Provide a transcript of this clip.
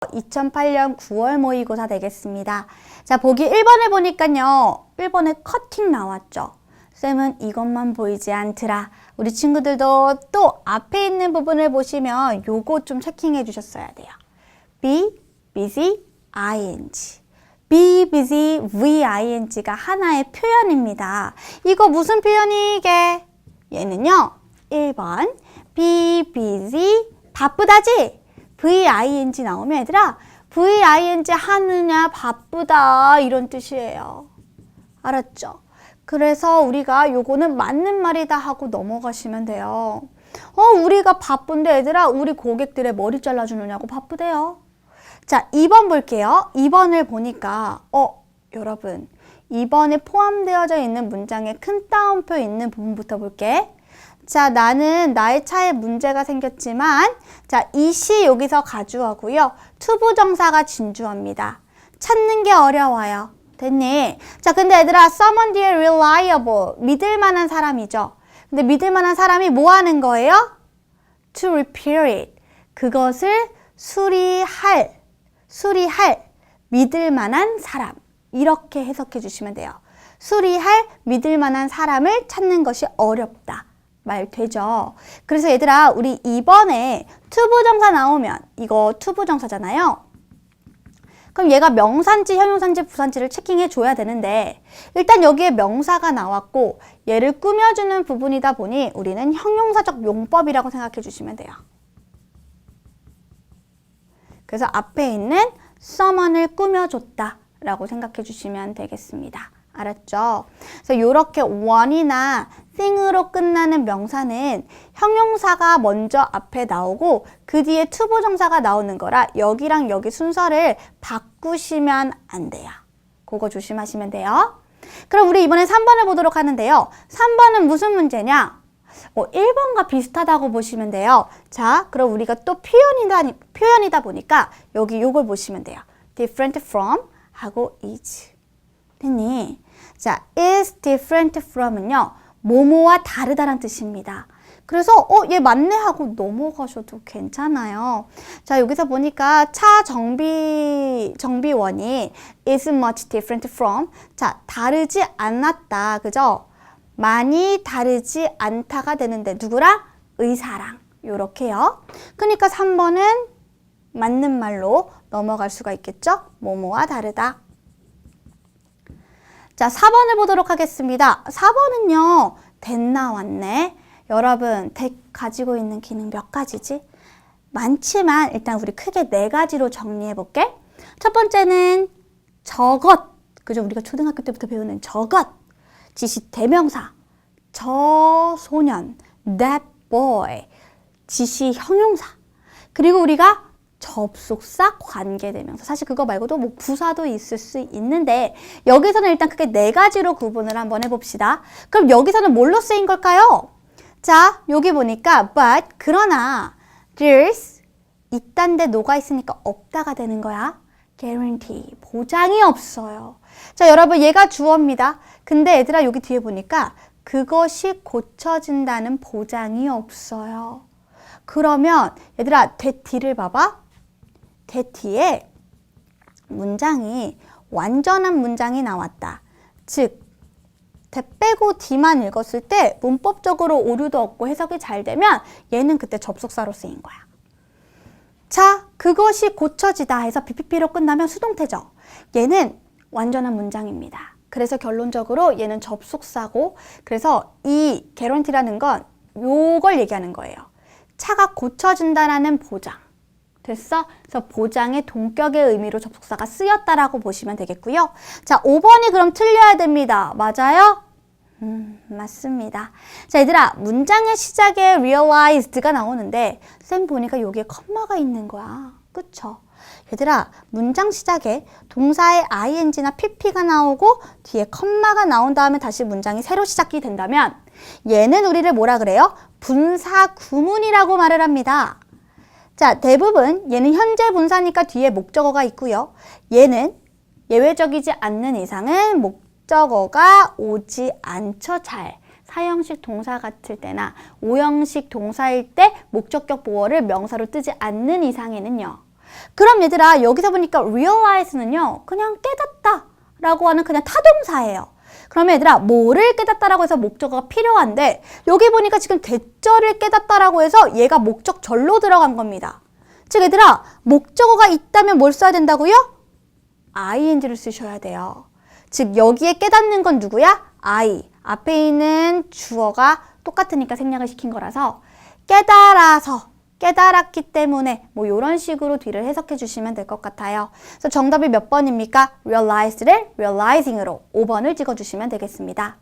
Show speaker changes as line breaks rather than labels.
2008년 9월 모의고사 되겠습니다. 자, 보기 1번을 보니까요. 1번에 커팅 나왔죠. 쌤은 이것만 보이지 않더라. 우리 친구들도 또 앞에 있는 부분을 보시면 요거 좀 체킹해 주셨어야 돼요. be, busy, ing. be busy, ving가 하나의 표현입니다. 이거 무슨 표현이 이게? 얘는요. 1번 be busy 바쁘다지? Ving 나오면 얘들아 ving 하느냐 바쁘다 이런 뜻이에요. 알았죠? 그래서 우리가 요거는 맞는 말이다 하고 넘어가시면 돼요. 어, 우리가 바쁜데 얘들아 우리 고객들의 머리 잘라주느냐고 바쁘대요. 자, 2번 볼게요. 2번을 보니까 어, 여러분 2번에 포함되어져 있는 문장에 큰 따옴표 있는 부분부터 볼게. 자, 나는 나의 차에 문제가 생겼지만 자, 이시 여기서 가주어고요. 투부정사가 진주어입니다. 찾는 게 어려워요. 됐니? 자, 근데 얘들아, someone dear reliable. 믿을 만한 사람이죠. 근데 믿을 만한 사람이 뭐 하는 거예요? to repair it. 그것을 수리할, 수리할, 믿을 만한 사람. 이렇게 해석해 주시면 돼요. 수리할, 믿을 만한 사람을 찾는 것이 어렵다. 말 되죠? 그래서 얘들아, 우리 이번에 투부정사 나오면, 이거 투부정사잖아요. 그럼 얘가 명사인지 형용사인지 부사인지를 체킹해 줘야 되는데 일단 여기에 명사가 나왔고 얘를 꾸며주는 부분이다 보니 우리는 형용사적 용법이라고 생각해 주시면 돼요. 그래서 앞에 있는 someone을 꾸며줬다 라고 생각해 주시면 되겠습니다. 알았죠? 그래서 이렇게 one이나 thing으로 끝나는 명사는 형용사가 먼저 앞에 나오고 그 뒤에 투부정사가 나오는 거라 여기랑 여기 순서를 바꾸시면 안 돼요. 그거 조심하시면 돼요. 그럼 우리 이번에 3번을 보도록 하는데요. 3번은 무슨 문제냐? 어, 1번과 비슷하다고 보시면 돼요. 자, 그럼 우리가 또 표현이다, 표현이다 보니까 여기 요걸 보시면 돼요. different from 하고 is. 됐니? 자, is different from은요, 뭐뭐와 다르다란 뜻입니다. 그래서, 어, 얘 맞네 하고 넘어가셔도 괜찮아요. 자, 여기서 보니까 차 정비, 정비원이 is much different from. 자, 다르지 않았다. 그죠? 많이 다르지 않다가 되는데, 누구랑? 의사랑. 요렇게요. 그러니까 3번은 맞는 말로 넘어갈 수가 있겠죠? 뭐뭐와 다르다. 자, 4번을 보도록 하겠습니다. 4번은요, that 나왔네. 여러분, that 가지고 있는 기능 몇 가지지? 많지만 일단 우리 크게 네 가지로 정리해 볼게. 첫 번째는 저것. 그죠? 우리가 초등학교 때부터 배우는 저것. 지시 대명사. 저 소년. that boy. 지시 형용사. 그리고 우리가 접속사 관계대명사. 사실 그거 말고도 뭐 부사도 있을 수 있는데 여기서는 일단 크게 네 가지로 구분을 한번 해봅시다. 그럼 여기서는 뭘로 쓰인 걸까요? 자, 여기 보니까 but 그러나 there's 있단데 노가 있으니까 없다가 되는 거야. guarantee 보장이 없어요. 자, 여러분 얘가 주어입니다. 근데 얘들아 여기 뒤에 보니까 그것이 고쳐진다는 보장이 없어요. 그러면 얘들아 대티를 봐봐. 대티에 문장이 완전한 문장이 나왔다. 즉, 대 빼고 D만 읽었을 때 문법적으로 오류도 없고 해석이 잘 되면 얘는 그때 접속사로 쓰인 거야. 자, 그것이 고쳐지다 해서 BPP로 끝나면 수동태죠. 얘는 완전한 문장입니다. 그래서 결론적으로 얘는 접속사고 그래서 이 개런티라는 건 요걸 얘기하는 거예요. 차가 고쳐진다라는 보장. 됐어? 그래서 보장의 동격의 의미로 접속사가 쓰였다라고 보시면 되겠고요. 자, 5번이 그럼 틀려야 됩니다. 맞아요? 음, 맞습니다. 자, 얘들아, 문장의 시작에 realized가 나오는데 쌤 보니까 여기에 컴마가 있는 거야. 그쵸? 얘들아, 문장 시작에 동사의 ing나 pp가 나오고 뒤에 컴마가 나온 다음에 다시 문장이 새로 시작이 된다면 얘는 우리를 뭐라 그래요? 분사 구문이라고 말을 합니다. 자, 대부분 얘는 현재 분사니까 뒤에 목적어가 있고요. 얘는 예외적이지 않는 이상은 목적어가 오지 않죠, 잘. 사형식 동사 같을 때나 오형식 동사일 때 목적격 보어를 명사로 뜨지 않는 이상에는요. 그럼 얘들아 여기서 보니까 realize는요 그냥 깨닫다 라고 하는 그냥 타동사예요. 그러면 얘들아 뭐를 깨닫다라고 해서 목적어가 필요한데 여기 보니까 지금 대절을 깨닫다라고 해서 얘가 목적절로 들어간 겁니다. 즉 얘들아 목적어가 있다면 뭘 써야 된다고요? ing를 쓰셔야 돼요. 즉 여기에 깨닫는 건 누구야? I. 앞에 있는 주어가 똑같으니까 생략을 시킨 거라서 깨달아서 깨달았기 때문에 뭐 이런 식으로 뒤를 해석해 주시면 될 것 같아요. 그래서 정답이 몇 번입니까? realize를 realizing으로 5번을 찍어 주시면 되겠습니다.